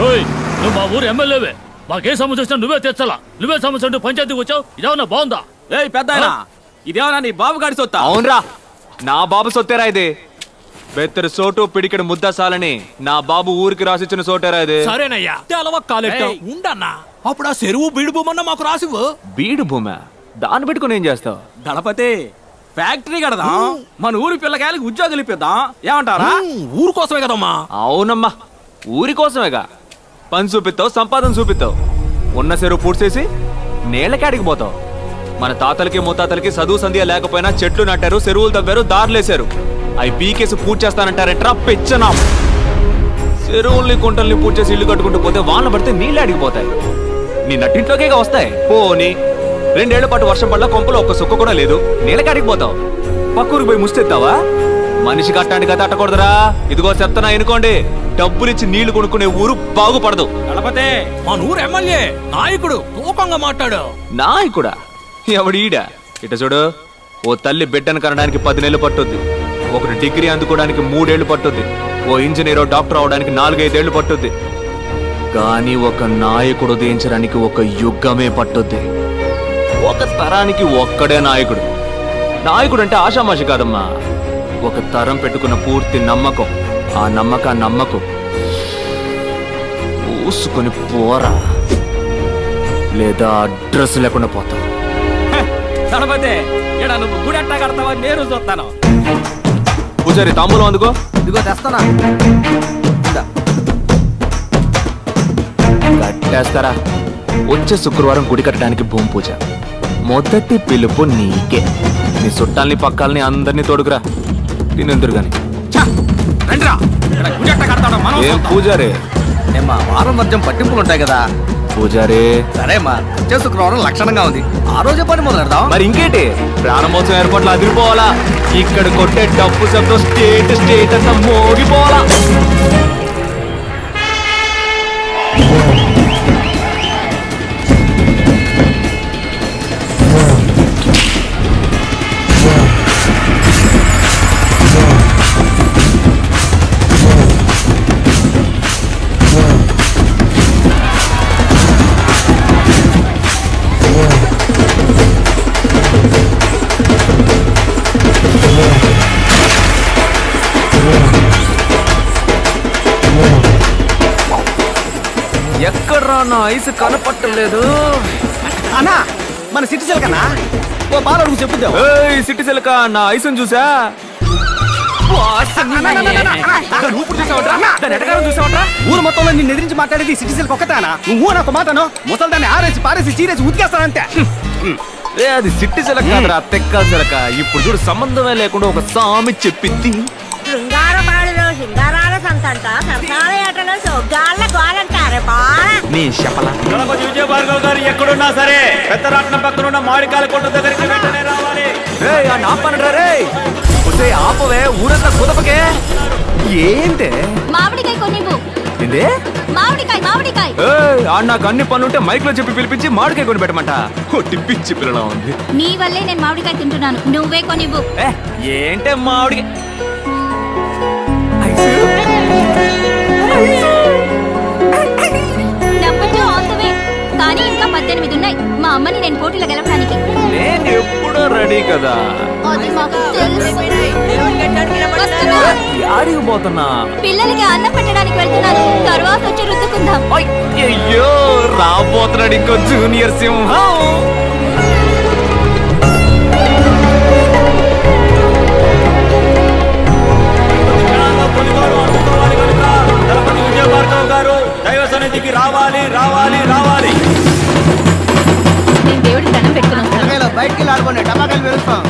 ఓయ్ నువ్వు మా ఊరు ఎమ్మెల్యేవే. మాకే సమస్య వచ్చినా నువ్వే తెచ్చాలా? నువ్వే సమస్య అంటూ పంచాయతీకి వచ్చావు? ఇదేమన్నా బాగుందా? ఏయ్ పెద్ద ఇదేమన్నా నీ బాబు గాడి సొత్తా? అవునరా నా బాబు సొత్తేరా ఇది? బెత్తరు సోటు పిడికెడు ముద్ద సాలని నా బాబు ఊరికి రాసిచ్చిన సోటేరా ఇది? సరేనయ్యా. తెలవ కాలెట్ట. ఏయ్. ఉండన్నా. అప్పుడు ఆ చెరువు బీడు భూమన్న మాకు రాసివ్వు. బీడు భూమా? దాన్ని పెట్టుకుని ఏం చేస్తావు? దళపతి ఫ్యాక్టరీ కడదాం. మన ఊరి పిల్లకాయలకి ఉద్యోగాలు ఇప్పిద్దాం. ఏమంటారా ఊరు కోసమే కదమ్మా. అవునమ్మా ఊరి కోసమేగా. పని చూపిస్తావు సంపాదన చూపిస్తావు. ఉన్న చెరువు పూడ్చేసి నేలకాడికి పోతావు. మన తాతలకి ముత్తాతలకి చదువు సంధ్య లేకపోయినా చెట్లు నాటారు చెరువులు తవ్వారు దారులేశారు అవి పీకేసి పూజ చేస్తానంటారంటరా పెచ్చనా. చెరువుల్ని కుంటల్ని పూడ్చేసి చేసి ఇల్లు కట్టుకుంటూ పోతే వాన పడితే నీళ్ళు అడిగిపోతాయి నీ నట్టింట్లోకే వస్తాయి. పోని రెండేళ్ళ పాటు వర్షం పడ్డ కొంపలో ఒక్క సుక్క కూడా లేదు. నీళ్ళకి పోతావు. పక్కూరికి పోయి ముస్తెత్తావా? మనిషి కట్టానికి కథ అట్టకూడదురా ఇదిగో చెప్తానా ఎనుకోండి డబ్బులిచ్చి నీళ్ళు కొనుక్కునే ఊరు బాగుపడదు. దళపతి మన ఊరు ఎమ్మెల్యే నాయకుడు తూకంగా మాట్లాడు. నాయకుడా? ఎవడీడ? ఇట చూడు. ఓ తల్లి బిడ్డను కనడానికి పది నెలలు పట్టుద్ది. ఒకటి డిగ్రీ అందుకోవడానికి మూడేళ్ళు పట్టుద్ది. ఓ ఇంజనీర్ డాక్టర్ అవడానికి నాలుగైదేళ్ళు పట్టుద్ది. కానీ ఒక నాయకుడు ఉదయించడానికి ఒక యుగమే పట్టుద్ది. ఒక తరానికి ఒక్కడే నాయకుడు. నాయకుడు అంటే ఆషామాషి కాదమ్మా. ఒక తరం పెట్టుకున్న పూర్తి నమ్మకం. ఆ నమ్మక నమ్మకం. ఊసుకొని పోరా. లేదా అడ్రస్ లేకుండా పోతాం. హ, దళపతి ఇక్కడ నువ్వు గుడి ఎట్టా కడతావా? నేను చూస్తాను. పూజారి తాంబూలం అందుకో. ఇదిగో తెస్తానా కట్టేస్తారా? వచ్చే శుక్రవారం గుడి కట్టడానికి భూమి పూజ. మొదటి పిలుపు నీకే. నీ చుట్టాల్ని పక్కాలని అందరినీ తోడుకురా. కడతాడో మనం ఏం. పూజారి? ఏమ్మా వారం వర్జం పట్టింపులు ఉంటాయి కదా? పూజారి? సరే అమ్మా వచ్చే శుక్రవారం లక్షణంగా ఉంది. ఆ రోజే పని మొదలు పెడదాం. మరి ఇంకేంటి? ప్రాణమోత్సవం ఏర్పాట్లు అదిరిపోవాలా? ఇక్కడ కొట్టే డబ్బు శబ్దం స్టేట్ స్టేట్ అంతా మోగిపోవాలా? నా ఐస్ కనపట్టలేదు అన్నా మన సిటిజన్ కన్నా ఓ బాల అడుగు చెప్పుద్దాం. ఏయ్ సిట్టి సిలక నా ఐసుని చూసా? ఊరు మొత్తంలో నిన్ను ఎదిరించి మాట్లాడేది సిటిజన్ ఒక్కతానా నువ్వు నాకు మాటను ముసలి దాన్ని ఆరేసి పారేసి చీరేసి ఉతికేస్తానంతే ఏ అది సిట్టి సిలక కాదురా తెక్క సిలక ఇప్పుడు చూడు సంబంధమే లేకుండా ఒక సామి చెప్పింది శృంగారాల సంతంట సరసాల నీ శపల దళపతి విజయ భార్గవ్ గారు ఎక్కడున్నా సరే పెద్దరాట్నం పక్కన ఉన్న మామిడికాయల కొట్టు దగ్గరికి వెంటనే రావాలి. రేయ్ ఆ నాపనరా రేయ్. ఒసే ఆపవే ఊరంతా కుదపకే. ఏంటే? మామిడికాయ కొనివ్వు ఏందే? మామిడికాయ మామిడికాయ. ఏయ్ ఆ నాకు అన్ని పనులుంటే మైక్లో చెప్పి పిలిపించి మామిడికాయ కొని పెట్టమంట. కొట్టి పిచ్చి పిల్లలా ఉంది. నీ వల్లే నేను మామిడికాయ తింటున్నాను. నువ్వే కొనివ్వు ఏ ఏంటే మామిడి రెడీ కదా. యాడికి పోతున్నా పిల్లలకి అన్నం పెట్టడానికి వెళ్తున్నాను తర్వాత వచ్చి రుద్దుకుందాం. అయ్యో రాబోతున్నాడు ఇంకో జూనియర్ సింహం. గారు దైవ సన్నిధికి రావాలి రావాలి రావాలి. బయటికి వెళ్ళి ఆడుకోండి టమాకాయలు పెరుస్తాం